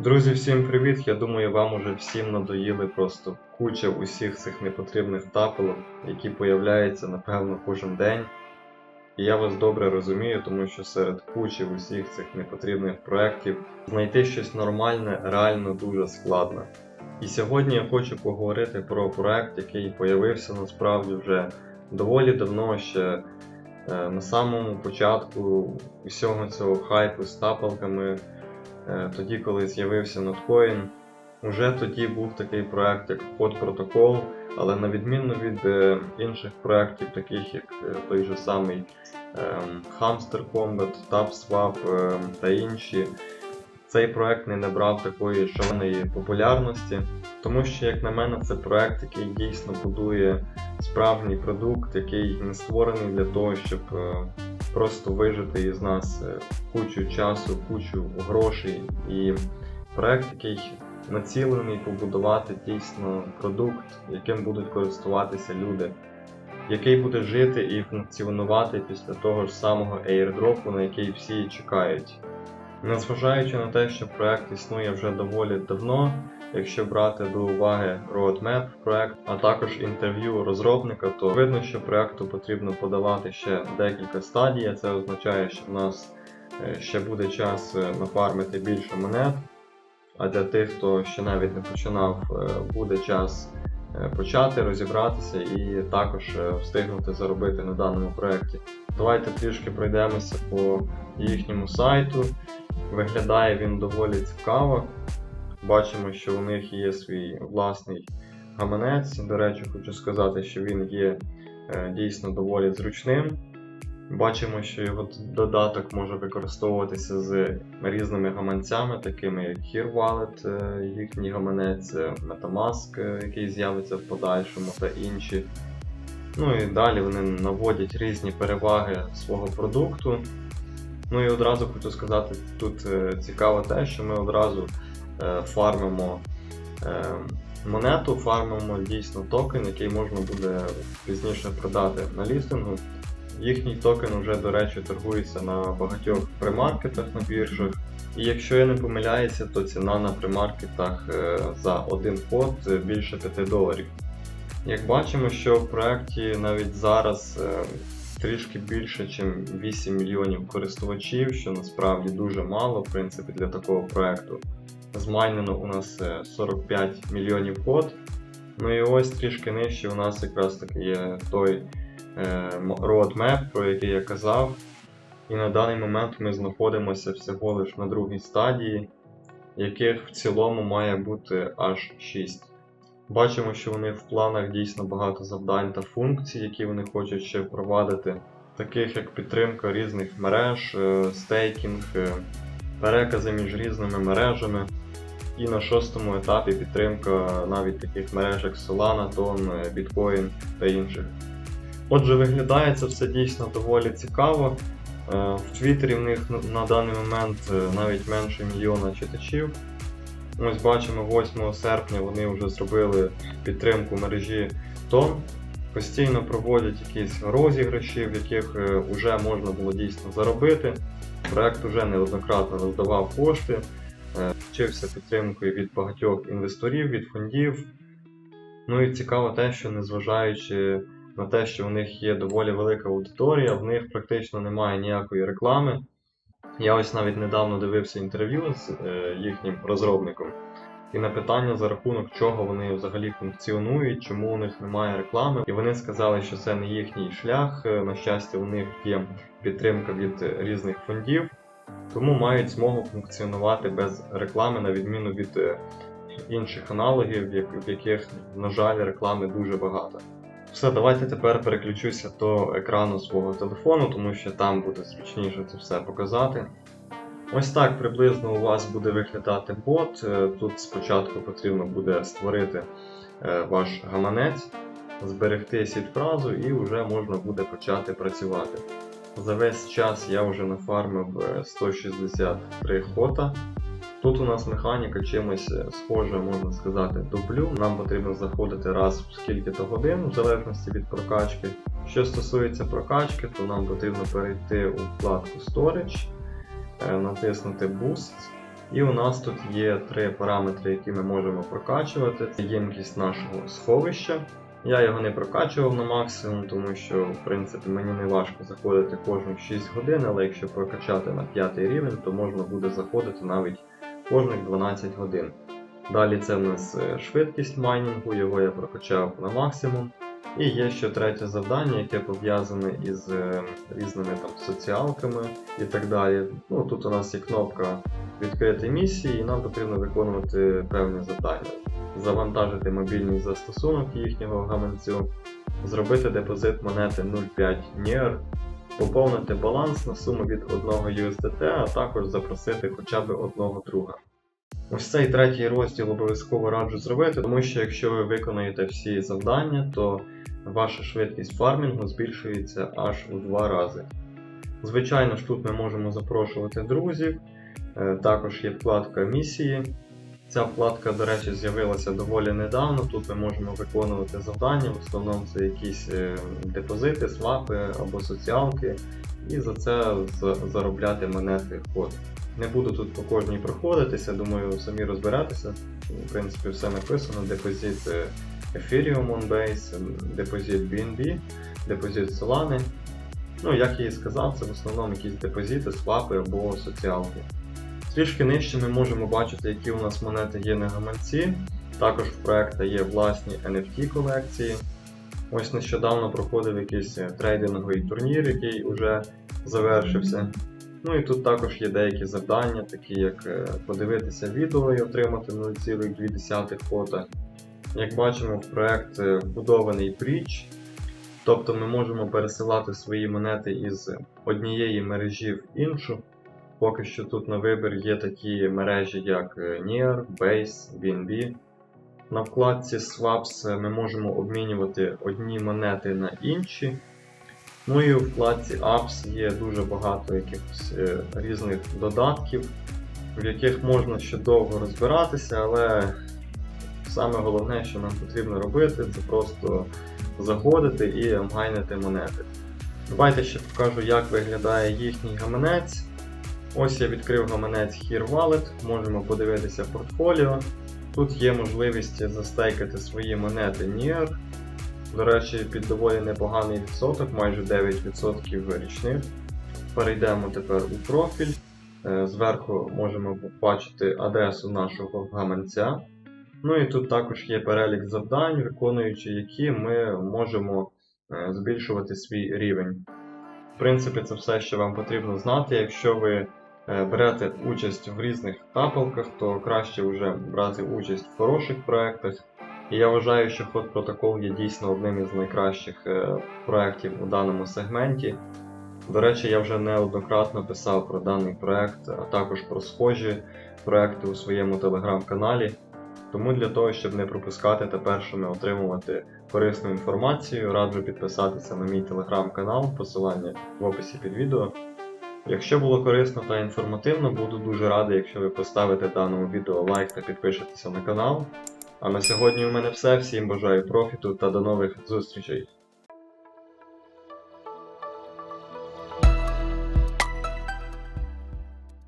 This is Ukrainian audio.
Друзі, всім привіт! Я думаю, вам уже всім надоїли просто куча усіх цих непотрібних тапелок, які появляються, напевно, кожен день. І я вас добре розумію, тому що серед кучі усіх цих непотрібних проєктів знайти щось нормальне реально дуже складно. І сьогодні я хочу поговорити про проект, який появився насправді вже доволі давно ще е, на самому початку усього цього хайпу з тапалками. Е, тоді, коли з'явився Notcoin, уже тоді був такий проект, як Hot Protocol, але на відміну від е, інших проєктів, таких як е, той же самий ем, Hamster Combat, TapSwap ем, та інші, цей проект не набрав такої шаленої популярності, тому що, як на мене, це проект, який дійсно будує справжній продукт, який не створений для того, щоб просто вижити із нас е, кучу часу, кучу грошей. І проект, який націлений побудувати дійсно продукт, яким будуть користуватися люди, який буде жити і функціонувати після того ж самого airdropу, на який всі чекають. Незважаючи на те, що проект існує вже доволі давно, якщо брати до уваги roadmap проект, а також інтерв'ю розробника, то видно, що проекту потрібно подавати ще декілька стадій. Це означає, що в нас е, ще буде час е, нафармити більше монет. А для тих, хто ще навіть не починав, е, буде час почати розібратися і також встигнути заробити на даному проєкті. Давайте трішки пройдемося по їхньому сайту. Виглядає він доволі цікаво. Бачимо, що у них є свій власний гаманець. До речі, хочу сказати, що він є е, дійсно доволі зручним. Бачимо, що його додаток може використовуватися з різними гаманцями, такими як Here Wallet, е, їхній гаманець, е, Metamask, який з'явиться в подальшому, та інші. Ну і далі вони наводять різні переваги свого продукту. Ну і одразу хочу сказати, тут цікаво те, що ми одразу фармимо е, монету, фармимо дійсно токен, який можна буде пізніше продати на лістингу. Їхній токен вже, до речі, торгується на багатьох примаркетах на біржах. І якщо я не помиляюся, то ціна на примаркетах е, за один код е, більше 5 доларів. Як бачимо, що в проєкті навіть зараз е, трішки більше, ніж 8 мільйонів користувачів, що насправді дуже мало, в принципі, для такого проєкту. Змайнено у нас е, 45 мільйонів код. Ну і ось трішки нижче у нас якраз таки є той е, roadmap, про який я казав. І на даний момент ми знаходимося всього лиш на другій стадії, яких в цілому має бути аж 6. Бачимо, що них в планах дійсно багато завдань та функцій, які вони хочуть ще впровадити, таких як підтримка різних мереж, е, стейкінг, е, перекази між різними мережами. І на шостому етапі підтримка навіть таких мереж як Solana, Ton, е, Bitcoin та інших. Отже, виглядає це все дійсно доволі цікаво. Е, В Твіттері в них на- даний момент е, навіть менше мільйона читачів. Ось бачимо, 8 серпня вони вже зробили підтримку мережі Тон. Постійно проводять якісь розіграші, в яких вже можна було дійсно заробити. Проект вже неоднократно роздавав кошти, е, вчився підтримкою від багатьох інвесторів, від фондів. Ну і цікаво те, що незважаючи на те, що у них є доволі велика аудиторія, в них практично немає ніякої реклами. Я ось навіть недавно дивився інтерв'ю з е, їхнім розробником. І на питання за рахунок чого вони взагалі функціонують, чому у них немає реклами. І вони сказали, що це не їхній шлях. Е, На щастя, у них є підтримка від е, різних фондів, тому мають змогу функціонувати без реклами, на відміну від е, інших аналогів, в яких, на жаль, реклами дуже багато. Все, давайте тепер переключуся до екрану свого телефону, тому що там буде зручніше це все показати. Ось так приблизно у вас буде виглядати бот. Е, Тут спочатку потрібно буде створити е, ваш гаманець, зберегти сід-фразу і вже можна буде почати працювати. За весь час я вже нафармив е, 163 хота. Тут у нас механіка чимось е, схожа, можна сказати, Blue. Нам потрібно заходити раз в скільки-то годин, в залежності від прокачки. Що стосується прокачки, то нам потрібно перейти у вкладку Storage, е, натиснути Boost І у нас тут є три параметри, які ми можемо прокачувати. Це ємкість нашого сховища. Я його не прокачував на максимум, тому що в принципі мені не важко заходити кожних 6 годин, але якщо прокачати на 5 рівень, то можна буде заходити навіть кожних 12 годин. Далі це в нас е, швидкість майнінгу, його я прокачав на максимум. І є ще третє завдання, яке пов'язане із е, різними там соціалками і так далі. Ну, тут у нас є кнопка відкрити місії, і нам потрібно виконувати певні завдання. Завантажити мобільний застосунок їхнього гаманцю, зробити депозит монети 0,5 NIR, поповнити баланс на суму від 1 USDT, а також запросити хоча б одного друга. Ось цей третій розділ обов'язково раджу зробити, тому що якщо ви виконаєте всі завдання, то ваша швидкість фармінгу збільшується аж у два рази. Звичайно ж, тут ми можемо запрошувати друзів, е, також є вкладка місії. Ця вкладка, до речі, з'явилася доволі недавно. Тут ми можемо виконувати завдання, в основному це якісь е, депозити, свапи або соціалки, і за це заробляти монети код. Не буду тут по кожній проходитися, думаю, самі розбиратися. В принципі, все написано. Депозит е, Ethereum OnBase, депозит BNB, депозит Solana. Ну, як я і сказав, це в основному якісь депозити, свапи або соціалки. Трішки нижче ми можемо бачити, які у нас монети є на гаманці. Також в проекту є власні NFT колекції. Ось нещодавно проходив якийсь е, трейдинговий турнір, який вже завершився. Ну і тут також є деякі завдання, такі як е, подивитися відео і отримати 0,2 фото. Як бачимо, в проект е, вбудований пріч, тобто ми можемо пересилати свої монети із однієї мережі в іншу. Поки що тут на вибір є такі мережі, як е, NIR, Base, BNB. На вкладці Swaps е, ми можемо обмінювати одні монети на інші. Ну і у вкладці Apps є дуже багато якихось е, різних додатків, в яких можна ще довго розбиратися, але саме головне, що нам потрібно робити, це просто заходити і майнити монети. Давайте ще покажу, як виглядає їхній гаманець. Ось я відкрив гаманець Here Wallet, можемо подивитися портфоліо. Тут є можливість застейкати свої монети NIR. До речі, під доволі непоганий відсоток, майже 9% річних. Перейдемо тепер у профіль. Е, Зверху можемо побачити адресу нашого гаманця. Ну і тут також є перелік завдань, виконуючи які ми можемо е, збільшувати свій рівень. В принципі, це все, що вам потрібно знати. Якщо ви берете участь в різних тапалках, то краще вже брати участь в хороших проєктах. І я вважаю, що Hot Protocol є дійсно одним із найкращих е, проєктів у даному сегменті. До речі, я вже неоднократно писав про даний проєкт, а також про схожі проєкти у своєму телеграм-каналі. Тому для того, щоб не пропускати та першими отримувати корисну інформацію, раджу підписатися на мій телеграм-канал, посилання в описі під відео. Якщо було корисно та інформативно, буду дуже радий, якщо ви поставите даному відео лайк та підпишетеся на канал. А на сьогодні у мене все. Всім бажаю профіту та до нових зустрічей!